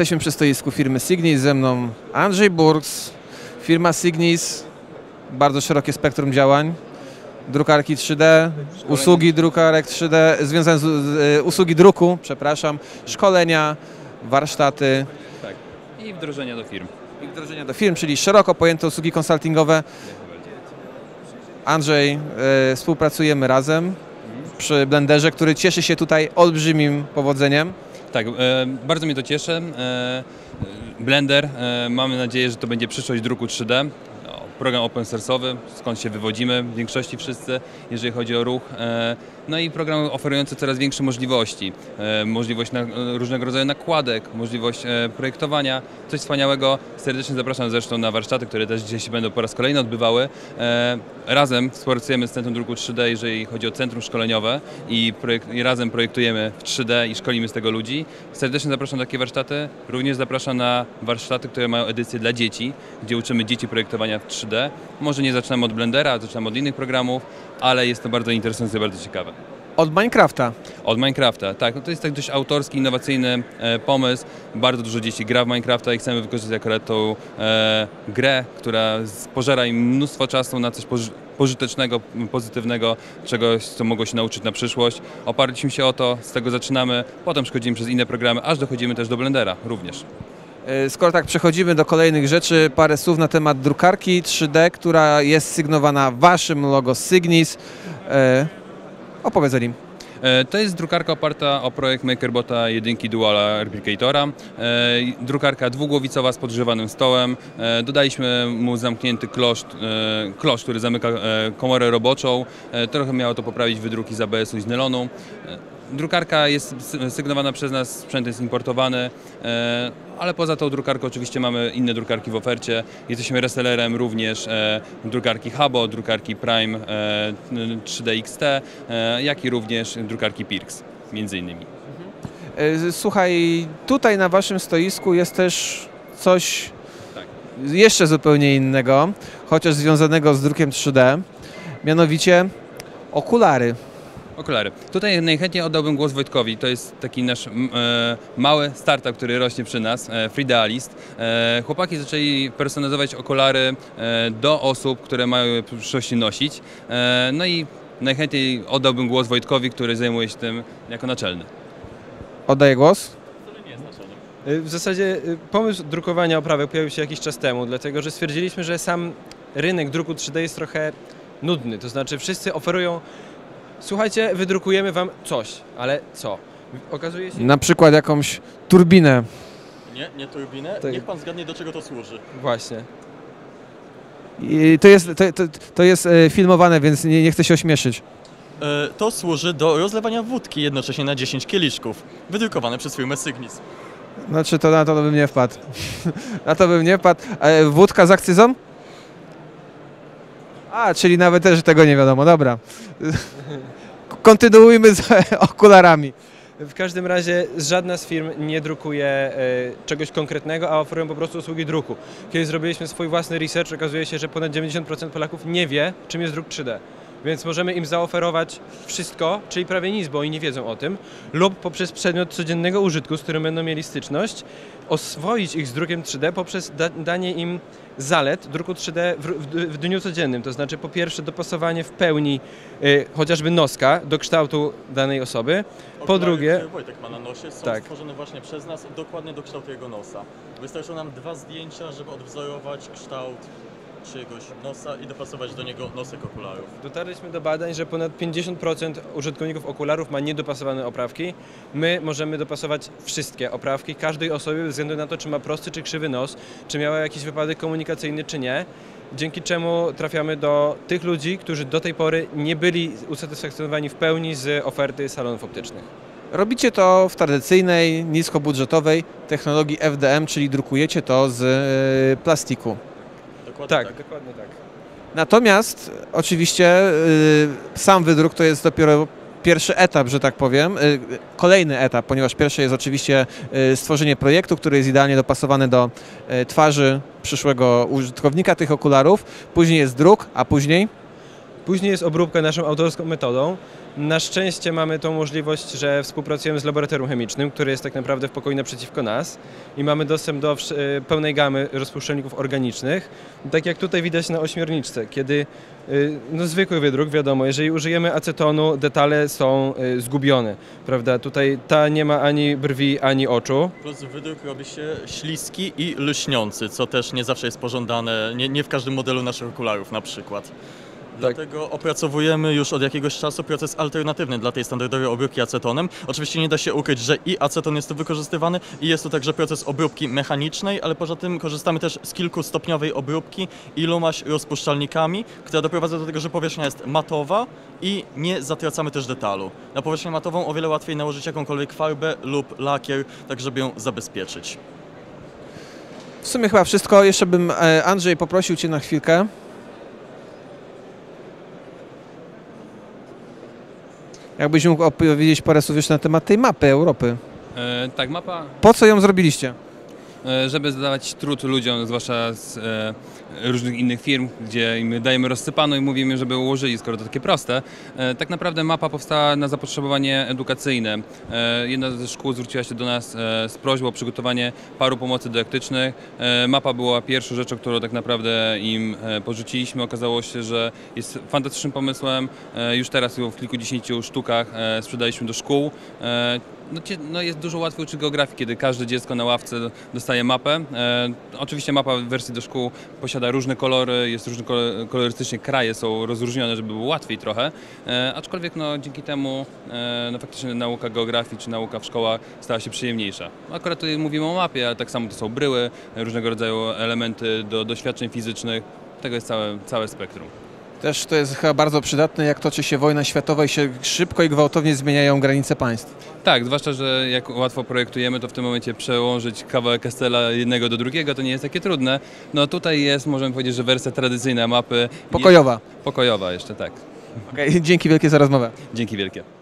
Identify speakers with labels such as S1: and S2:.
S1: Jesteśmy przy stoisku firmy Signis, ze mną Andrzej Burks, firma Signis, bardzo szerokie spektrum działań, drukarki 3D, usługi drukarek 3D, związane z, z usługi druku, przepraszam, szkolenia, warsztaty
S2: Tak. I wdrożenia do firm.
S1: i wdrożenia do firm, czyli szeroko pojęte usługi konsultingowe. Andrzej, e, współpracujemy razem przy Blenderze, który cieszy się tutaj olbrzymim powodzeniem.
S2: Tak, e, bardzo mnie to cieszy. E, Blender, e, mamy nadzieję, że to będzie przyszłość druku 3D. No, Program open source'owy, skąd się wywodzimy w większości wszyscy, jeżeli chodzi o ruch. E, No i program oferujący coraz większe możliwości. E, Możliwość na, różnego rodzaju nakładek, możliwość e, projektowania. Coś wspaniałego. Serdecznie zapraszam zresztą na warsztaty, które też dzisiaj się będą po raz kolejny odbywały. E, Razem współpracujemy z Centrum Druku 3D, jeżeli chodzi o centrum szkoleniowe i, projekt, i razem projektujemy w 3D i szkolimy z tego ludzi. Serdecznie zapraszam na takie warsztaty. Również zapraszam na warsztaty, które mają edycję dla dzieci, gdzie uczymy dzieci projektowania w 3D. Może nie zaczynamy od Blendera, zaczynamy od innych programów, ale jest to bardzo interesujące bardzo ciekawe.
S1: Od Minecrafta.
S2: Od Minecrafta, tak. No to jest tak dość autorski, innowacyjny e, pomysł. Bardzo dużo dzieci gra w Minecrafta i chcemy wykorzystać akurat tą e, grę, która pożera im mnóstwo czasu na coś poży- pożytecznego, pozytywnego, czegoś, co mogą się nauczyć na przyszłość. Oparliśmy się o to, z tego zaczynamy, potem przechodzimy przez inne programy, aż dochodzimy też do Blendera również.
S1: E, Skoro tak przechodzimy do kolejnych rzeczy, parę słów na temat drukarki 3D, która jest sygnowana waszym logo Signis. E, Opowiedz o nim.
S2: E, To jest drukarka oparta o projekt MakerBota jedynki Duala Replicatora. E, Drukarka dwugłowicowa z podgrzewanym stołem. E, Dodaliśmy mu zamknięty klosz, klosz który zamyka komorę roboczą. Trochę miało to poprawić wydruki z ABS-u i z nylonu. Drukarka jest sy- sygnowana przez nas, sprzęt jest importowany, e, ale poza tą drukarką oczywiście mamy inne drukarki w ofercie. Jesteśmy resellerem również e, drukarki Habo, drukarki Prime e, 3D XT, e, jak i również drukarki Pirx między innymi.
S1: E, Słuchaj, tutaj na waszym stoisku jest też coś
S2: Tak.
S1: jeszcze zupełnie innego, chociaż związanego z drukiem 3D, mianowicie okulary.
S2: Okulary. Tutaj najchętniej oddałbym głos Wojtkowi. To jest taki nasz e, mały startup, który rośnie przy nas, e, Freedealist. E, chłopaki zaczęli personalizować okulary e, do osób, które mają je w przyszłości nosić. E, no i najchętniej oddałbym głos Wojtkowi, który zajmuje się tym jako naczelny.
S1: Oddaję głos.
S3: Y, W zasadzie y, pomysł drukowania oprawek pojawił się jakiś czas temu, dlatego że stwierdziliśmy, że sam rynek druku 3D jest trochę nudny. To znaczy wszyscy oferują, słuchajcie, wydrukujemy wam coś, ale co? Okazuje się,
S1: Na przykład jakąś turbinę.
S4: Nie, nie turbinę.
S3: Tak.
S4: Niech pan zgadnie, do czego to służy.
S3: właśnie.
S1: I to jest, to, to, to jest e, filmowane, więc nie, nie chcę się ośmieszyć.
S4: E, to służy do rozlewania wódki jednocześnie na 10 kieliszków. Wydrukowane przez firmę Signis.
S1: Znaczy to na to bym nie wpadł. na to bym nie wpadł. E, wódka z akcyzą? A, czyli nawet też tego nie wiadomo, dobra. Kontynuujmy z okularami.
S3: W każdym razie żadna z firm nie drukuje e, czegoś konkretnego, a oferują po prostu usługi druku. Kiedy zrobiliśmy swój własny research, okazuje się, że ponad 90% Polaków nie wie, czym jest druk 3D. Więc możemy im zaoferować wszystko, czyli prawie nic, bo oni nie wiedzą o tym, lub poprzez przedmiot codziennego użytku, z którym będą mieli styczność, oswoić ich z drukiem 3D poprzez da danie im zalet druku 3D w, w, w dniu codziennym. To znaczy po pierwsze dopasowanie w pełni y, chociażby noska do kształtu danej osoby, po
S4: Okulary,
S3: drugie...
S4: Wojtek ma na nosie są
S3: Tak.
S4: stworzone właśnie przez nas dokładnie do kształtu jego nosa. Wystarczą nam dwa zdjęcia, żeby odwzorować kształt czyjegoś nosa i dopasować do niego nosek okularów.
S3: Dotarliśmy do badań, że ponad 50% użytkowników okularów ma niedopasowane oprawki. My możemy dopasować wszystkie oprawki każdej osobie bez względu na to, czy ma prosty czy krzywy nos, czy miała jakiś wypadek komunikacyjny, czy nie. Dzięki czemu trafiamy do tych ludzi, którzy do tej pory nie byli usatysfakcjonowani w pełni z oferty salonów optycznych.
S1: Robicie to w tradycyjnej, niskobudżetowej technologii FDM, czyli drukujecie to z e, plastiku.
S4: Dokładnie
S3: Tak,
S4: tak.
S3: dokładnie tak.
S1: Natomiast oczywiście y, sam wydruk to jest dopiero pierwszy etap, że tak powiem, y, kolejny etap, ponieważ pierwszy jest oczywiście y, stworzenie projektu, który jest idealnie dopasowany do twarzy przyszłego użytkownika tych okularów, później jest druk, a później
S3: Później jest obróbka naszą autorską metodą. Na szczęście mamy tą możliwość, że współpracujemy z laboratorium chemicznym, które jest tak naprawdę w pokoju naprzeciwko nas i mamy dostęp do y, pełnej gamy rozpuszczalników organicznych. Tak jak tutaj widać na ośmiorniczce, kiedy y, no, zwykły wydruk, wiadomo, jeżeli użyjemy acetonu, detale są y, zgubione, prawda? Tutaj ta nie ma ani brwi, ani oczu.
S4: Plus wydruk robi się śliski i lśniący, co też nie zawsze jest pożądane, nie, nie w każdym modelu naszych okularów na przykład. Dlatego opracowujemy już od jakiegoś czasu proces alternatywny dla tej standardowej obróbki acetonem. Oczywiście nie da się ukryć, że i aceton jest tu wykorzystywany i jest tu także proces obróbki mechanicznej, ale poza tym korzystamy też z kilkustopniowej obróbki ilumaś rozpuszczalnikami, która doprowadza do tego, że powierzchnia jest matowa i nie zatracamy też detalu. Na powierzchnię matową o wiele łatwiej nałożyć jakąkolwiek farbę lub lakier, tak żeby ją zabezpieczyć.
S1: W sumie chyba wszystko. Jeszcze bym, e, Andrzej, poprosił Cię na chwilkę. Jakbyś mógł opowiedzieć parę słów jeszcze na temat tej mapy Europy.
S2: E, tak, mapa
S1: Po co ją zrobiliście?
S2: E, żeby zadawać trud ludziom, zwłaszcza z e, różnych innych firm, gdzie im dajemy rozsypaną i mówimy, żeby ułożyli, skoro to takie proste. E, tak naprawdę mapa powstała na zapotrzebowanie edukacyjne. Jedna ze szkół zwróciła się do nas z prośbą o przygotowanie paru pomocy dydaktycznych. Mapa była pierwszą rzeczą, którą tak naprawdę im porzuciliśmy. Okazało się, że jest fantastycznym pomysłem. Już teraz ją w kilkudziesięciu sztukach sprzedaliśmy do szkół. No, no jest dużo łatwiej uczyć geografii, kiedy każde dziecko na ławce dostaje mapę. E, oczywiście mapa w wersji do szkół posiada różne kolory, jest różne kolo- kolorystycznie kraje są rozróżnione, żeby było łatwiej trochę. E, aczkolwiek no, dzięki temu e, no, faktycznie nauka geografii czy nauka w szkołach stała się przyjemniejsza. Akurat tutaj mówimy o mapie, ale tak samo to są bryły, różnego rodzaju elementy do doświadczeń fizycznych. Tego jest całe, całe spektrum.
S1: Też to jest chyba bardzo przydatne, jak toczy się wojna światowa i się szybko i gwałtownie zmieniają granice państw.
S2: Tak, zwłaszcza, że jak łatwo projektujemy, to w tym momencie przełożyć kawałek Castella jednego do drugiego to nie jest takie trudne. No tutaj jest, możemy powiedzieć, że wersja tradycyjna mapy.
S1: Pokojowa.
S2: Pokojowa jeszcze, tak.
S1: Okej, Dzięki wielkie za rozmowę.
S2: Dzięki wielkie.